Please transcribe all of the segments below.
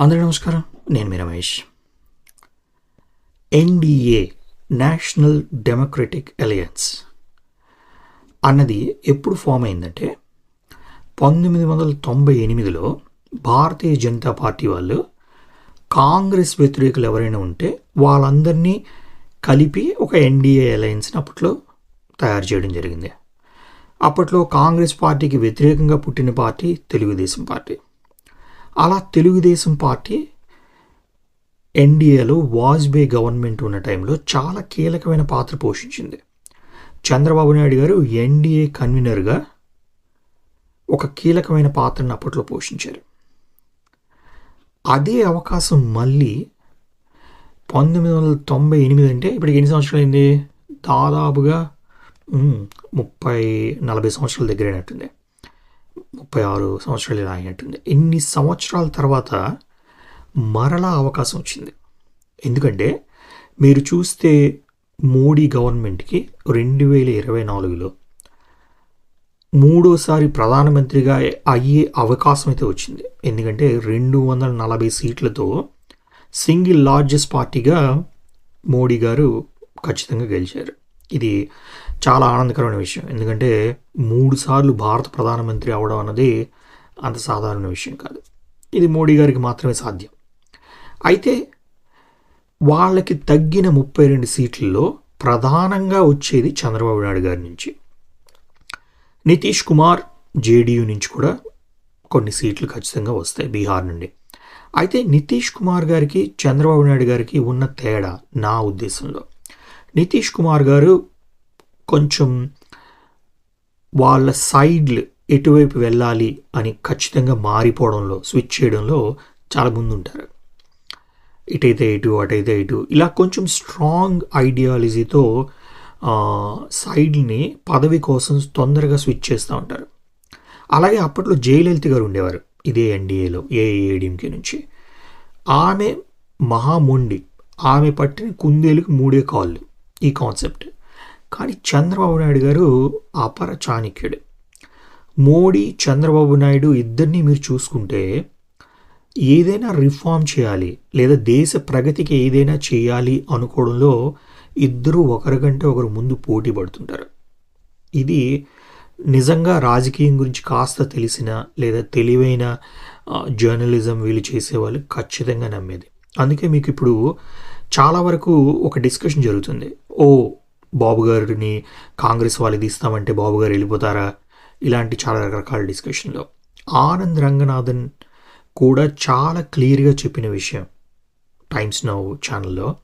అందరూ నమస్కారం. నేను మీ Ramesh. NDA national democratic alliance అన్నది ఎప్పుడు ఫామ్ అయిందంటే పంతొమ్మిది వందల తొంభై ఎనిమిదిలో భారతీయ జనతా పార్టీ వాళ్ళు కాంగ్రెస్ వ్యతిరేకులు ఎవరైనా ఉంటే వాళ్ళందరినీ కలిపి ఒక ఎన్డీఏ అలయన్స్ని అప్పట్లో తయారు చేయడం జరిగింది. అప్పట్లో కాంగ్రెస్ పార్టీకి వ్యతిరేకంగా పుట్టిన పార్టీ తెలుగుదేశం పార్టీ. అలా తెలుగుదేశం పార్టీ ఎన్డీఏలో వాజ్పేయి గవర్నమెంట్ ఉన్న టైంలో చాలా కీలకమైన పాత్ర పోషించింది. చంద్రబాబు నాయుడు గారు ఎన్డీఏ కన్వీనర్గా ఒక కీలకమైన పాత్రను అప్పట్లో పోషించారు. అదే అవకాశం మళ్ళీ పంతొమ్మిది వందల తొంభై ఎనిమిది అంటే ఇప్పటికి ఎన్ని సంవత్సరాలు అయింది? దాదాపుగా ముప్పై నలభై సంవత్సరాల దగ్గర అయినట్టుంది ముప్పై ఆరు సంవత్సరాలు ఇలా అయినట్టుంది. ఇన్ని సంవత్సరాల తర్వాత మరలా అవకాశం వచ్చింది. ఎందుకంటే మీరు చూస్తే మోడీ గవర్నమెంట్కి రెండు వేల ఇరవై నాలుగులో మూడోసారి ప్రధానమంత్రిగా అయ్యే అవకాశం అయితే వచ్చింది. ఎందుకంటే రెండు వందల నలభై సీట్లతో సింగిల్ లార్జెస్ట్ పార్టీగా మోడీ గారు ఖచ్చితంగా గెలిచారు. ఇది చాలా ఆనందకరమైన విషయం. ఎందుకంటే మూడుసార్లు భారత ప్రధానమంత్రి అవడం అన్నది అంత సాధారణ విషయం కాదు. ఇది మోడీ గారికి మాత్రమే సాధ్యం. అయితే వాళ్ళకి తగ్గిన ముప్పై రెండు సీట్లలో ప్రధానంగా వచ్చేది చంద్రబాబు నాయుడు గారి నుంచి. నితీష్ కుమార్ జేడీయూ నుంచి కూడా కొన్ని సీట్లు ఖచ్చితంగా వస్తాయి బీహార్ నుండి. అయితే నితీష్ కుమార్ గారికి చంద్రబాబు నాయుడు గారికి ఉన్న తేడా నా ఉద్దేశంలో. నితీష్ కుమార్ గారు కొంచెం వాళ్ళ సైడ్లు ఎటువైపు వెళ్ళాలి అని ఖచ్చితంగా మారిపోవడంలో స్విచ్ చేయడంలో చాలా ముందుంటారు. ఇటైతే ఇటు అటైతే ఇటు. ఇలా కొంచెం స్ట్రాంగ్ ఐడియాలజీతో సైడ్ని పదవి కోసం తొందరగా స్విచ్ చేస్తూ ఉంటారు. అలాగే అప్పట్లో జయలలిత గారు ఉండేవారు ఇదే ఎన్డీఏలో ఏఏడిఎంకే నుంచి. ఆమె మహామొండి ఆమె పట్టిన కుందేలుకు మూడే కాళ్ళు. ఈ కాన్సెప్ట్. కానీ చంద్రబాబు నాయుడు గారు అపర చాణక్యుడు. మోడీ చంద్రబాబు నాయుడు ఇద్దరిని మీరు చూసుకుంటే ఏదైనా రిఫార్మ్ చేయాలి లేదా దేశ ప్రగతికి ఏదైనా చేయాలి అనుకోవడంలో ఇద్దరు ఒకరికంటే ఒకరు ముందు పోటీ పడుతుంటారు. ఇది నిజంగా రాజకీయం గురించి కాస్త తెలిసిన లేదా తెలివైన జర్నలిజం వీళ్ళు చేసేవాళ్ళు ఖచ్చితంగా నమ్మేది. అందుకే మీకు ఇప్పుడు చాలా వరకు ఒక డిస్కషన్ జరుగుతుంది. ఓ బాబు గారిని కాంగ్రెస్ వాళ్ళు తీస్తామంటే బాబు గారు వెళ్ళిపోతారా? ఇలాంటి చాలా రకరకాల డిస్కషన్లో ఆనంద్ రంగనాథన్ కూడా చాలా క్లియర్గా చెప్పిన విషయం టైమ్స్ నౌ ఛానల్లో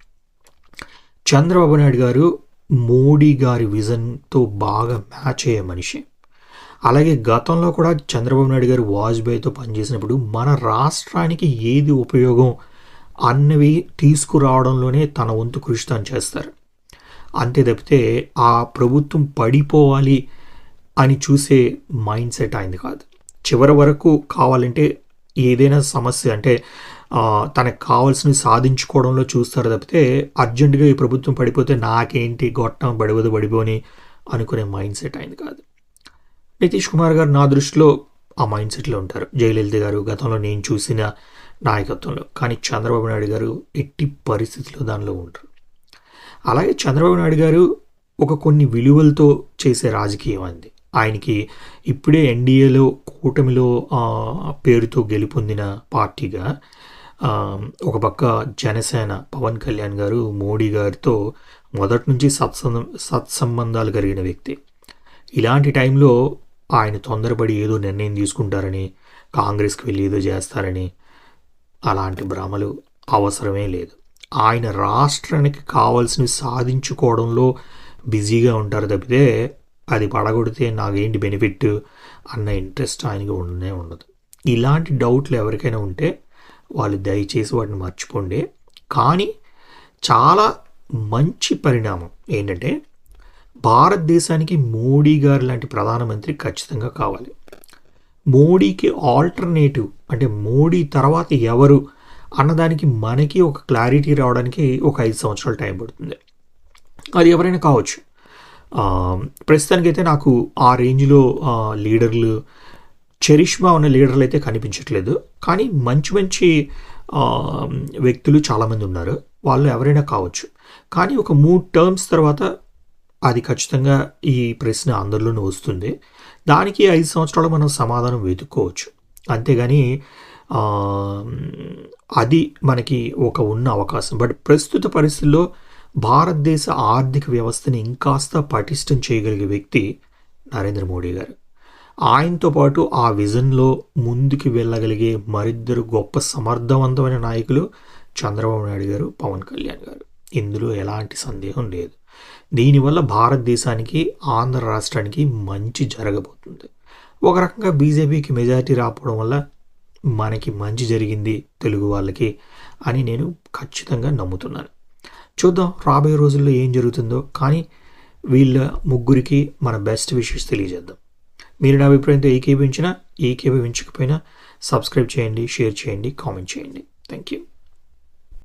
చంద్రబాబు నాయుడు గారు మోడీ గారి విజన్తో బాగా మ్యాచ్ అయ్యే మనిషి. అలాగే గతంలో కూడా చంద్రబాబు నాయుడు గారు వాజ్పేయితో పనిచేసినప్పుడు మన రాష్ట్రానికి ఏది ఉపయోగం అన్నవి తీసుకురావడంలోనే తన వంతు కృషి తాను చేస్తారు. అంతే తప్పితే ఆ ప్రభుత్వం పడిపోవాలి అని చూసే మైండ్ సెట్ అయింది కాదు. చివరి వరకు కావాలంటే ఏదైనా సమస్య అంటే తనకు కావాల్సినవి సాధించుకోవడంలో చూస్తారు తప్పితే అర్జెంటుగా ఈ ప్రభుత్వం పడిపోతే నాకేంటి గొట్టం పడిపోదు పడిపోని అనుకునే మైండ్ సెట్ అయింది కాదు. నితీష్ కుమార్ గారు నా దృష్టిలో ఆ మైండ్ సెట్లో ఉంటారు. జయలలిత గారు గతంలో నేను చూసిన నాయకత్వంలో. కానీ చంద్రబాబు నాయుడు గారు ఎట్టి పరిస్థితుల్లో దానిలో ఉంటారు అలాగే చంద్రబాబు నాయుడు గారు ఒక కొన్ని విలువలతో చేసే రాజకీయం అంది. ఆయనకి ఇప్పుడే ఎన్డీఏలో కూటమిలో పేరుతో గెలుపొందిన పార్టీగా ఒక పక్క జనసేన పవన్ కళ్యాణ్ గారు మోడీ గారితో మొదటి నుంచి సత్సంబ సత్సంబంధాలు కలిగిన వ్యక్తి. ఇలాంటి టైంలో ఆయన తొందరపడి ఏదో నిర్ణయం తీసుకుంటారని కాంగ్రెస్కి వెళ్ళి ఏదో చేస్తారని అలాంటి భ్రమలు అవసరమే లేదు. ఆయన రాష్ట్రానికి కావాల్సినవి సాధించుకోవడంలో బిజీగా ఉంటారు తప్పితే అది పడగొడితే నాకేంటి బెనిఫిట్ అన్న ఇంట్రెస్ట్ ఆయనకి ఉండనే ఉండదు. ఇలాంటి డౌట్లు ఎవరికైనా ఉంటే వాళ్ళు దయచేసి వాటిని మర్చిపోండి. కానీ చాలా మంచి పరిణామం ఏంటంటే భారతదేశానికి మోడీ గారు లాంటి ప్రధానమంత్రి ఖచ్చితంగా కావాలి. మోడీకి ఆల్టర్నేటివ్ అంటే మోడీ తర్వాత ఎవరు అన్నదానికి మనకి ఒక క్లారిటీ రావడానికి ఒక ఐదు సంవత్సరాలు టైం పడుతుంది. అది ఎవరైనా కావచ్చు. ప్రస్తుతానికైతే నాకు ఆ రేంజ్లో లీడర్లు చరిష్మా ఉన్న లీడర్లు అయితే కనిపించట్లేదు. కానీ మంచి మంచి వ్యక్తులు చాలామంది ఉన్నారు. వాళ్ళు ఎవరైనా కావచ్చు. కానీ ఒక మూడు టర్మ్స్ తర్వాత అది ఖచ్చితంగా ఈ ప్రశ్న అందరిలోనూ వస్తుంది. దానికి ఐదు సంవత్సరాలు మనం సమాధానం వెతుక్కోవచ్చు. అంతేగాని అది మనకి ఒక ఉన్న అవకాశం. బట్ ప్రస్తుత పరిస్థితుల్లో భారతదేశ ఆర్థిక వ్యవస్థని ఇంకాస్త పటిష్టం చేయగలిగే వ్యక్తి నరేంద్ర మోడీ గారు. ఆయనతో పాటు ఆ విజన్లో ముందుకు వెళ్ళగలిగే మరిద్దరు గొప్ప సమర్థవంతమైన నాయకులు చంద్రబాబు నాయుడు గారు పవన్ కళ్యాణ్ గారు. ఇందులో ఎలాంటి సందేహం లేదు. దీనివల్ల భారతదేశానికి ఆంధ్ర రాష్ట్రానికి మంచి జరగబోతుంది. ఒక రకంగా బీజేపీకి మెజారిటీ రాకపోవడం వల్ల మనకి మంచి జరిగింది తెలుగు వాళ్ళకి అని నేను ఖచ్చితంగా నమ్ముతున్నాను. చూద్దాం రాబోయే రోజుల్లో ఏం జరుగుతుందో కానీ వీళ్ళ ముగ్గురికి మన బెస్ట్ విషెస్ తెలియజేద్దాం. మీరు నా అభిప్రాయంతో ఏకీభవించినా ఏకీభవించకపోయినా సబ్స్క్రైబ్ చేయండి షేర్ చేయండి కామెంట్ చేయండి. Thank you